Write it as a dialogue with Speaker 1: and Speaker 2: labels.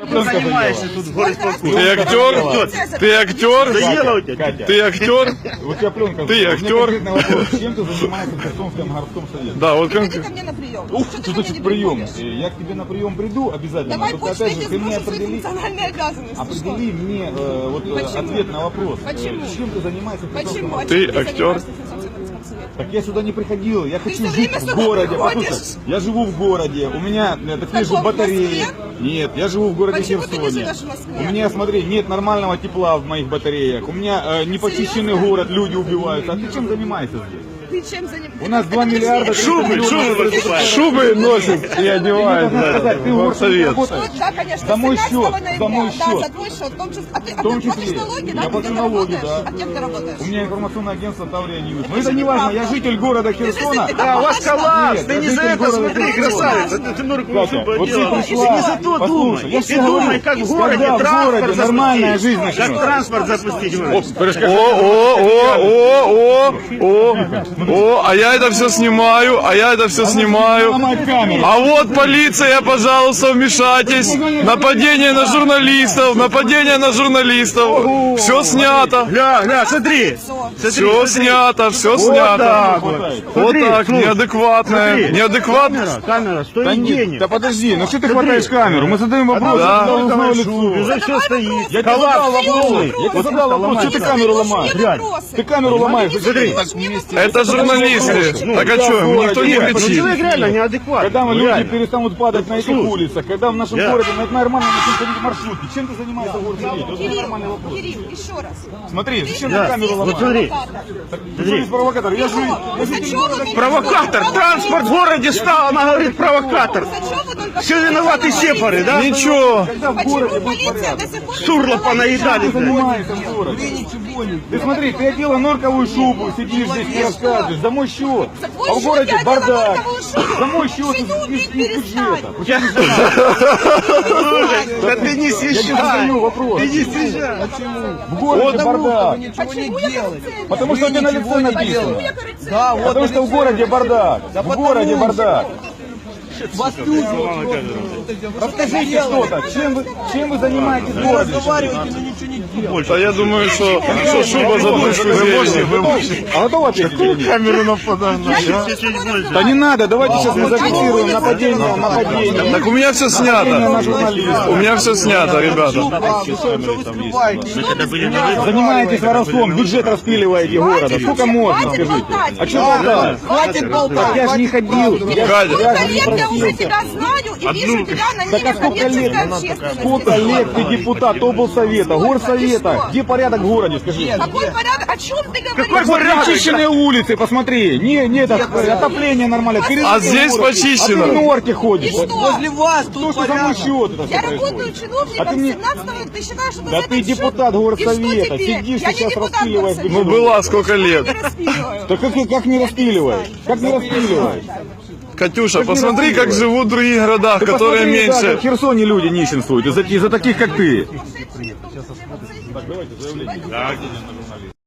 Speaker 1: Ты тут в
Speaker 2: актер? Ты актер? Ты актер?
Speaker 3: У тебя пленка.
Speaker 2: Ты актер?
Speaker 3: Чем ты занимаешься в Херсонском городском совете?
Speaker 2: Да, вот
Speaker 4: Приходи
Speaker 2: конкретно.
Speaker 4: ко мне на прием.
Speaker 3: Ух,
Speaker 4: Что
Speaker 3: значит прием? Э, Я к тебе на прием приду обязательно.
Speaker 4: Давай тебе
Speaker 3: ты мне определи, определи мне э, вот э,
Speaker 4: Почему?
Speaker 3: ответ на вопрос.
Speaker 4: Почему?
Speaker 3: Чем ты занимаешься в Херсонском
Speaker 4: Почему?
Speaker 2: Ты актер?
Speaker 3: Так я сюда не приходил, я хочу
Speaker 4: всё
Speaker 3: жить
Speaker 4: время
Speaker 3: в
Speaker 4: сюда
Speaker 3: городе.
Speaker 4: приходишь?
Speaker 3: Послушай, я живу в городе, у меня э, такие же
Speaker 4: каком? В
Speaker 3: батареи.
Speaker 4: Москве?
Speaker 3: Нет, я живу в городе
Speaker 4: Почему ты не
Speaker 3: Херсоне.
Speaker 4: живешь в Москве?
Speaker 3: У меня, смотри, нет нормального тепла в моих батареях. У меня э, непочищенный город, люди убиваются. А ты чем занимаешься здесь?
Speaker 4: Ты чем занимаешься?
Speaker 3: У нас 2 миллиарда...
Speaker 1: Шубы, шубы.
Speaker 2: Шубы носит и
Speaker 3: сказать, ты в
Speaker 2: в
Speaker 3: горсовете
Speaker 2: совет.
Speaker 3: работаешь?
Speaker 4: Да, конечно.
Speaker 3: За мой
Speaker 4: 17
Speaker 3: счет, за мой
Speaker 4: Да,
Speaker 3: счет.
Speaker 4: за твой счет. В том числе. А ты, а ты платишь налоги,
Speaker 3: Я
Speaker 4: да?
Speaker 3: плачу
Speaker 4: Где ты
Speaker 3: налоги, да.
Speaker 4: А кем ты работаешь?
Speaker 3: У меня информационное агентство Таврия Ньюс. Но это не важно, я житель города Херсона.
Speaker 1: Да, у вас коллапс, ты
Speaker 3: я
Speaker 1: не за это смотри, красавица, ты, норку
Speaker 3: вот ты
Speaker 1: одела.
Speaker 3: пришла,
Speaker 1: не за то думай,
Speaker 3: я
Speaker 1: ты думай, как в городе транспорт
Speaker 3: нормальная жизнь
Speaker 1: Как транспорт запустить.
Speaker 2: О, о, о, о, о, о, о, а я это все снимаю, а я это все снимаю.
Speaker 3: Камеру.
Speaker 2: А вот полиция, пожалуйста, вмешайтесь. Нападение на журналистов, нападение на журналистов. Все снято.
Speaker 1: Гля, гля, смотри.
Speaker 2: Все снято, все снято.
Speaker 1: вот.
Speaker 2: Так, неадекватное,
Speaker 1: смотри.
Speaker 2: неадекватное.
Speaker 1: Камера, стоит денег.
Speaker 3: да подожди, ну что ты хватаешь камеру? Мы задаем вопрос,
Speaker 2: Да.
Speaker 1: за все стоит.
Speaker 3: Я тебе задал вопрос, я тебе
Speaker 1: Вот
Speaker 3: задал вопрос, что ты камеру ломаешь? Ты камеру ломаешь,
Speaker 1: Смотри.
Speaker 2: Это журналисты. Так а что, никто не
Speaker 1: Ну,
Speaker 2: кричит.
Speaker 1: человек реально неадекватный.
Speaker 3: Когда мы
Speaker 1: Ну,
Speaker 3: люди
Speaker 1: реально.
Speaker 3: перестанут падать на этих
Speaker 1: Слушай.
Speaker 3: улицах, когда в нашем
Speaker 1: Я-
Speaker 3: городе на- нормально начнут ходить маршрутки, чем ты занимаешься в городе? Вот это нормальный
Speaker 4: Кирилл,
Speaker 3: вопрос.
Speaker 4: Кирилл, еще раз.
Speaker 3: Смотри, зачем
Speaker 1: Да.
Speaker 3: ты камеру
Speaker 1: Вот
Speaker 3: ломаешь?
Speaker 1: смотри.
Speaker 3: Ты что, провокатор? Я города
Speaker 1: Провокатор, транспорт в городе стал, она говорит провокатор. Все виноваты сепары, да?
Speaker 2: Ничего.
Speaker 3: Когда в
Speaker 4: Почему
Speaker 3: городе будет
Speaker 4: полиция
Speaker 3: порядок?
Speaker 4: до сих пор... не
Speaker 1: Сурло
Speaker 4: взяла
Speaker 1: понаедали,
Speaker 3: Ты
Speaker 1: блядь.
Speaker 3: занимаешься в городе. Ты смотри, ты одела норковую шубу, сидишь здесь и рассказываешь, за мой счет.
Speaker 4: За
Speaker 3: А в городе бардак. За мой счет из, бюджета.
Speaker 1: Да ты не съезжай.
Speaker 3: задаю вопрос.
Speaker 1: Ты не съезжай.
Speaker 3: В городе бардак.
Speaker 4: Почему я коррупционная?
Speaker 3: Потому что у тебя на лице написано.
Speaker 4: я коррупционная?
Speaker 3: Потому что в городе бардак. В городе бардак. Расскажите что-то, чем вы, чем вы занимаетесь в городе?
Speaker 2: Да я думаю, что, что шуба за душку здесь.
Speaker 3: А нет?
Speaker 1: Камеру нападаем на
Speaker 3: Да не надо, давайте сейчас мы зафиксируем нападение, нападение.
Speaker 2: Так у меня все снято. У меня все снято, ребята.
Speaker 3: Занимаетесь воровством, бюджет распиливаете города. Сколько можно, скажите? А что болтать?
Speaker 4: Хватит болтать.
Speaker 3: Я же не ходил. Я,
Speaker 4: уже тебя знаю и вижу тебя на
Speaker 3: а
Speaker 4: коммерческой общественности.
Speaker 3: Сколько лет ты депутат облсовета, горсовета? Где порядок в городе, скажи?
Speaker 4: Какой порядок? О чем ты говоришь?
Speaker 3: Какой порядок? Очищенные улицы, посмотри. Не, не, так, отопление нормально.
Speaker 2: А здесь почищено.
Speaker 3: А ты в норке ходишь.
Speaker 4: И что?
Speaker 3: Возле вас тут что за мой счет это
Speaker 4: Я работаю
Speaker 3: происходит?
Speaker 4: чиновником
Speaker 3: А ты мне-
Speaker 4: 17 ты считаешь, что
Speaker 3: Да ты депутат горсовета, сидишь
Speaker 4: Я
Speaker 3: сейчас распиливаешь.
Speaker 2: Ну была сколько лет.
Speaker 3: Да как, как не распиливаешь? Как не распиливаешь?
Speaker 2: Катюша, посмотри, как живут в других городах,
Speaker 3: Ты
Speaker 2: которые
Speaker 3: посмотри, да, как
Speaker 2: меньше.
Speaker 3: в Херсоне люди нищенствуют из-за из-за таких, как ты.